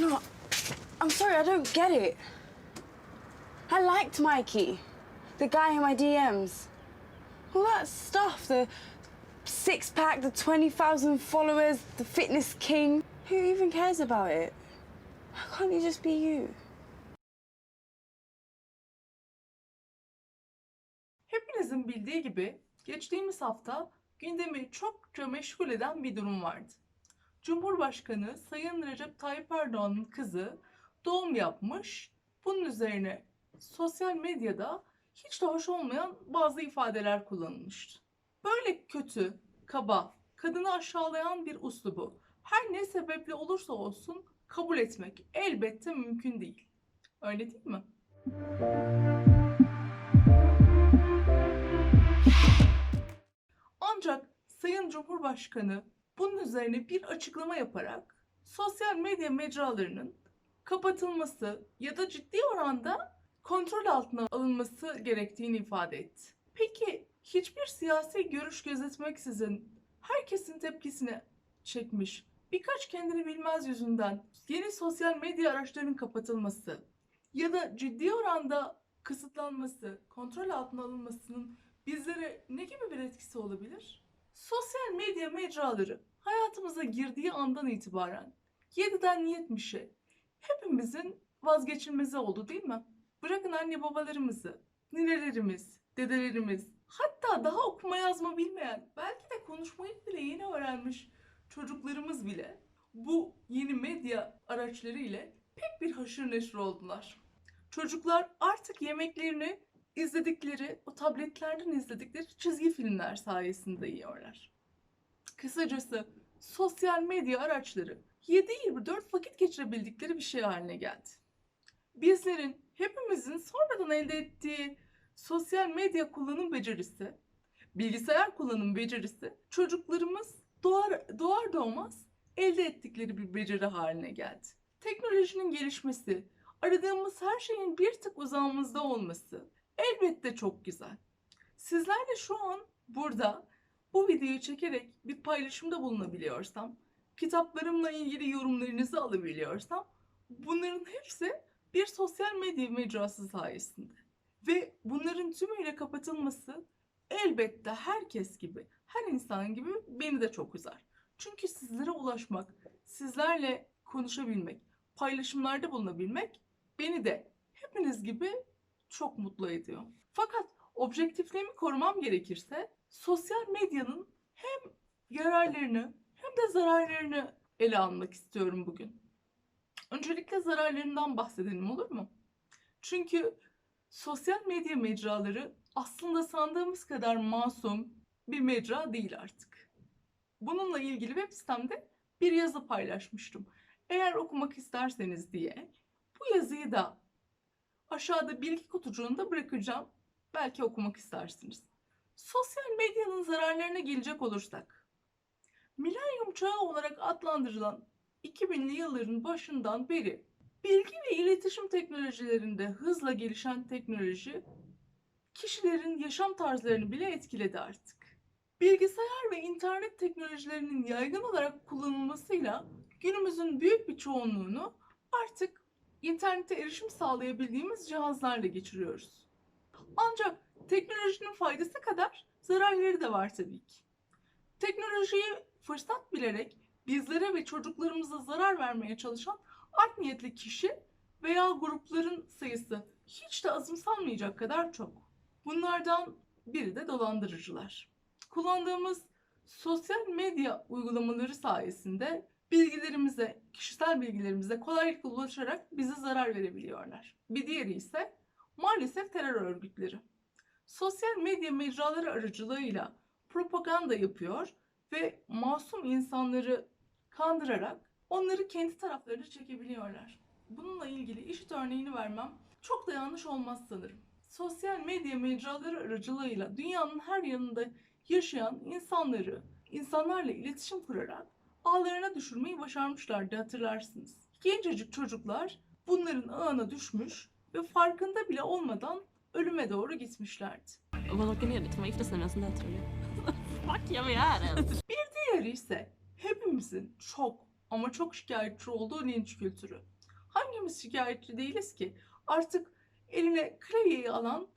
No, I'm sorry, I don't get it. I liked Mikey, the guy in my DMs. All that stuff, the six pack, the 20,000 followers, the fitness king. Who even cares about it? Why can't you just be you? Hepinizin bildiği gibi geçtiğimiz hafta gündemi çokça meşgul eden bir durum vardı. Cumhurbaşkanı Sayın Recep Tayyip Erdoğan'ın kızı doğum yapmış. Bunun üzerine sosyal medyada hiç de hoş olmayan bazı ifadeler kullanılmıştı. Böyle kötü, kaba, kadını aşağılayan bir uslubu her ne sebeple olursa olsun kabul etmek elbette mümkün değil. Öyle değil mi? Ancak Sayın Cumhurbaşkanı bunun üzerine bir açıklama yaparak sosyal medya mecralarının kapatılması ya da ciddi oranda kontrol altına alınması gerektiğini ifade etti. Peki hiçbir siyasi görüş gözetmeksizin herkesin tepkisini çekmiş birkaç kendini bilmez yüzünden yeni sosyal medya araçlarının kapatılması ya da ciddi oranda kısıtlanması, kontrol altına alınmasının bizlere ne gibi bir etkisi olabilir? Sosyal medya mecraları hayatımıza girdiği andan itibaren 7'den 70'e hepimizin vazgeçilmezi oldu değil mi? Bırakın anne babalarımızı, ninelerimiz, dedelerimiz, hatta daha okuma yazma bilmeyen, belki de konuşmayı bile yeni öğrenmiş çocuklarımız bile bu yeni medya araçları ile pek bir haşır neşir oldular. Çocuklar artık yemeklerini izledikleri, o tabletlerden izledikleri çizgi filmler sayesinde yiyorlar. Kısacası sosyal medya araçları 7-24 vakit geçirebildikleri bir şey haline geldi. Bizlerin, hepimizin sonradan elde ettiği sosyal medya kullanım becerisi, bilgisayar kullanım becerisi çocuklarımız doğar, doğar doğmaz elde ettikleri bir beceri haline geldi. Teknolojinin gelişmesi, aradığımız her şeyin bir tık uzağımızda olması elbette çok güzel. Sizler de şu an burada bu videoyu çekerek bir paylaşımda bulunabiliyorsam, kitaplarımla ilgili yorumlarınızı alabiliyorsam bunların hepsi bir sosyal medya mecrası sayesinde. Ve bunların tümüyle kapatılması elbette herkes gibi, her insan gibi beni de çok üzer. Çünkü sizlere ulaşmak, sizlerle konuşabilmek, paylaşımlarda bulunabilmek beni de hepiniz gibi çok mutlu ediyor. Fakat objektifliğimi korumam gerekirse sosyal medyanın hem yararlarını hem de zararlarını ele almak istiyorum bugün. Öncelikle zararlarından bahsedelim olur mu? Çünkü sosyal medya mecraları aslında sandığımız kadar masum bir mecra değil artık. Bununla ilgili web sitemde bir yazı paylaşmıştım. Eğer okumak isterseniz diye bu yazıyı da aşağıda bilgi kutucuğunda bırakacağım. Belki okumak istersiniz. Sosyal medyanın zararlarına gelecek olursak. Milenyum çağı olarak adlandırılan 2000'li yılların başından beri bilgi ve iletişim teknolojilerinde hızla gelişen teknoloji kişilerin yaşam tarzlarını bile etkiledi artık. Bilgisayar ve internet teknolojilerinin yaygın olarak kullanılmasıyla günümüzün büyük bir çoğunluğunu artık internete erişim sağlayabildiğimiz cihazlarla geçiriyoruz. Ancak teknolojinin faydası kadar zararları da var tabii ki. Teknolojiyi fırsat bilerek bizlere ve çocuklarımıza zarar vermeye çalışan art niyetli kişi veya grupların sayısı hiç de azımsanmayacak kadar çok. Bunlardan biri de dolandırıcılar. Kullandığımız sosyal medya uygulamaları sayesinde bilgilerimize, kişisel bilgilerimize kolaylıkla ulaşarak bize zarar verebiliyorlar. Bir diğeri ise maalesef terör örgütleri. Sosyal medya mecraları aracılığıyla propaganda yapıyor ve masum insanları kandırarak onları kendi taraflarına çekebiliyorlar. Bununla ilgili işit örneğini vermem çok da yanlış olmaz sanırım. Sosyal medya mecraları aracılığıyla dünyanın her yanında yaşayan insanları, insanlarla iletişim kurarak ağlarına düşürmeyi başarmışlardı hatırlarsınız. Gencecik çocuklar bunların ağına düşmüş ve farkında bile olmadan ölüme doğru gitmişlerdi. Man åker ner dit, sig med sån där tror jag. Fuck, jag vill göra den. Diğeri ise hepimizin çok ama çok şikayetçi olduğu linç kültürü. Hangimiz şikayetçi değiliz ki? Artık eline klavyeyi alan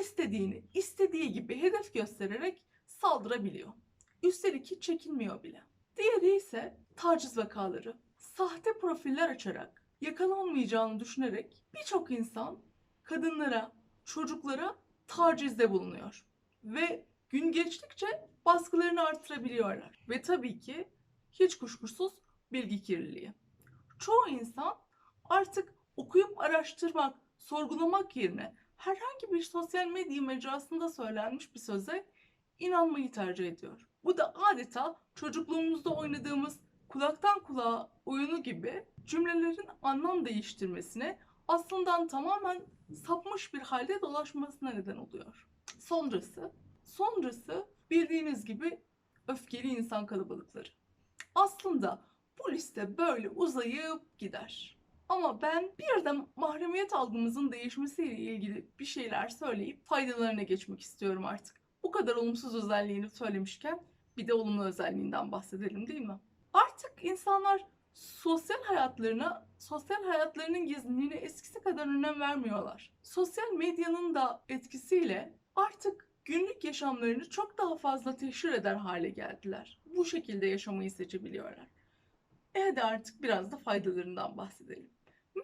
istediğini istediği gibi hedef göstererek saldırabiliyor. Üstelik hiç çekinmiyor bile. Diğeri ise taciz vakaları. Sahte profiller açarak, yakalanmayacağını düşünerek birçok insan kadınlara, çocuklara tacizde bulunuyor. Ve gün geçtikçe baskılarını artırabiliyorlar. Ve tabii ki hiç kuşkusuz bilgi kirliliği. Çoğu insan artık okuyup araştırmak, sorgulamak yerine herhangi bir sosyal medya mecrasında söylenmiş bir söze inanmayı tercih ediyor. Bu da adeta çocukluğumuzda oynadığımız kulaktan kulağa oyunu gibi cümlelerin anlam değiştirmesine aslında tamamen sapmış bir halde dolaşmasına neden oluyor. Sonrası, sonrası bildiğiniz gibi öfkeli insan kalabalıkları. Aslında bu liste böyle uzayıp gider. Ama ben bir de mahremiyet algımızın değişmesiyle ilgili bir şeyler söyleyip faydalarına geçmek istiyorum artık. Bu kadar olumsuz özelliğini söylemişken bir de olumlu özelliğinden bahsedelim değil mi? Artık insanlar sosyal hayatlarına, sosyal hayatlarının gizliliğine eskisi kadar önem vermiyorlar. Sosyal medyanın da etkisiyle artık günlük yaşamlarını çok daha fazla teşhir eder hale geldiler. Bu şekilde yaşamayı seçebiliyorlar. E hadi artık biraz da faydalarından bahsedelim.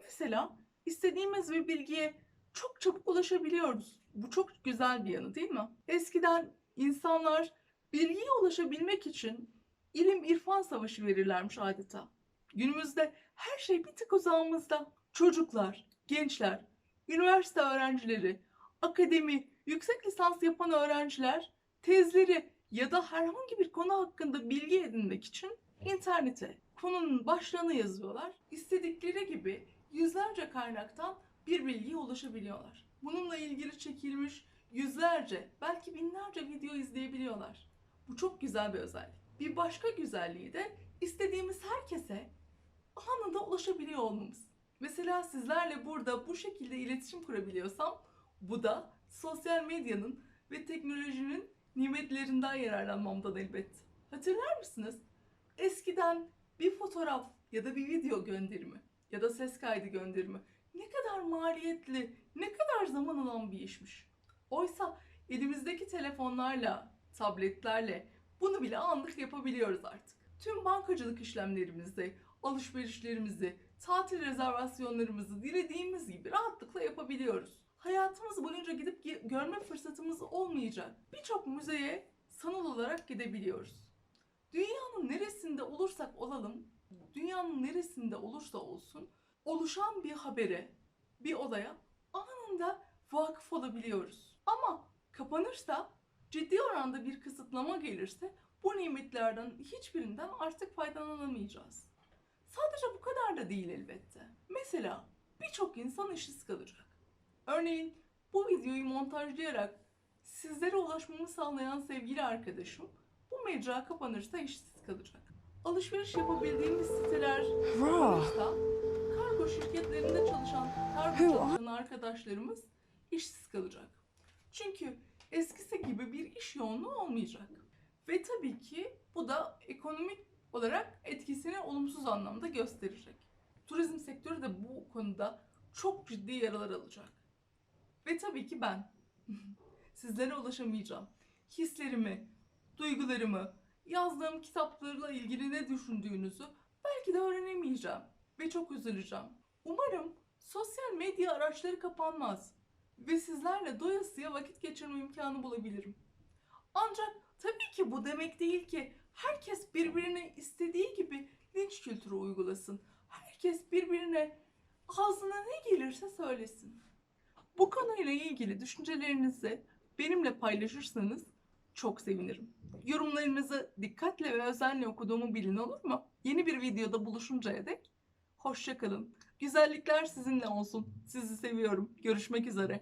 Mesela istediğimiz bir bilgiye çok çabuk ulaşabiliyoruz. Bu çok güzel bir yanı değil mi? Eskiden insanlar bilgiye ulaşabilmek için ilim irfan savaşı verirlermiş adeta. Günümüzde her şey bir tık uzağımızda. Çocuklar, gençler, üniversite öğrencileri, akademi, yüksek lisans yapan öğrenciler tezleri ya da herhangi bir konu hakkında bilgi edinmek için internete konunun başlığını yazıyorlar. İstedikleri gibi yüzlerce kaynaktan bir bilgiye ulaşabiliyorlar. Bununla ilgili çekilmiş yüzlerce, belki binlerce video izleyebiliyorlar. Bu çok güzel bir özellik. Bir başka güzelliği de istediğimiz herkese anında ulaşabiliyor olmamız. Mesela sizlerle burada bu şekilde iletişim kurabiliyorsam bu da sosyal medyanın ve teknolojinin nimetlerinden yararlanmamdan elbette. Hatırlar mısınız? Eskiden bir fotoğraf ya da bir video gönderimi ya da ses kaydı gönderimi ne kadar maliyetli, ne kadar zaman alan bir işmiş. Oysa elimizdeki telefonlarla, tabletlerle bunu bile anlık yapabiliyoruz artık. Tüm bankacılık işlemlerimizi, alışverişlerimizi, tatil rezervasyonlarımızı dilediğimiz gibi rahatlıkla yapabiliyoruz. Hayatımız boyunca gidip görme fırsatımız olmayacak. Birçok müzeye sanal olarak gidebiliyoruz. Dünyanın neresinde olursak olalım, dünyanın neresinde olursa olsun oluşan bir habere, bir olaya anında vakıf olabiliyoruz. Ama kapanırsa, ciddi oranda bir kısıtlama gelirse bu nimetlerden hiçbirinden artık faydalanamayacağız. Sadece bu kadar da değil elbette. Mesela birçok insan işsiz kalacak. Örneğin bu videoyu montajlayarak sizlere ulaşmamı sağlayan sevgili arkadaşım bu mecra kapanırsa işsiz kalacak. Alışveriş yapabildiğimiz siteler kapanırsa kargo şirketlerinde çalışan kargo çalışan arkadaşlarımız işsiz kalacak. Çünkü eskisi gibi bir iş yoğunluğu olmayacak. Ve tabii ki bu da ekonomik olarak etkisini olumsuz anlamda gösterecek. Turizm sektörü de bu konuda çok ciddi yaralar alacak. Ve tabii ki ben sizlere ulaşamayacağım. Hislerimi, duygularımı, yazdığım kitaplarla ilgili ne düşündüğünüzü belki de öğrenemeyeceğim ve çok üzüleceğim. Umarım sosyal medya araçları kapanmaz ve sizlerle doyasıya vakit geçirme imkanı bulabilirim. Ancak tabii ki bu demek değil ki herkes birbirine istediği gibi linç kültürü uygulasın. Herkes birbirine ağzına ne gelirse söylesin. Bu konuyla ilgili düşüncelerinizi benimle paylaşırsanız çok sevinirim. Yorumlarınızı dikkatle ve özenle okuduğumu bilin olur mu? Yeni bir videoda buluşuncaya dek hoşça kalın. Güzellikler sizinle olsun. Sizi seviyorum. Görüşmek üzere.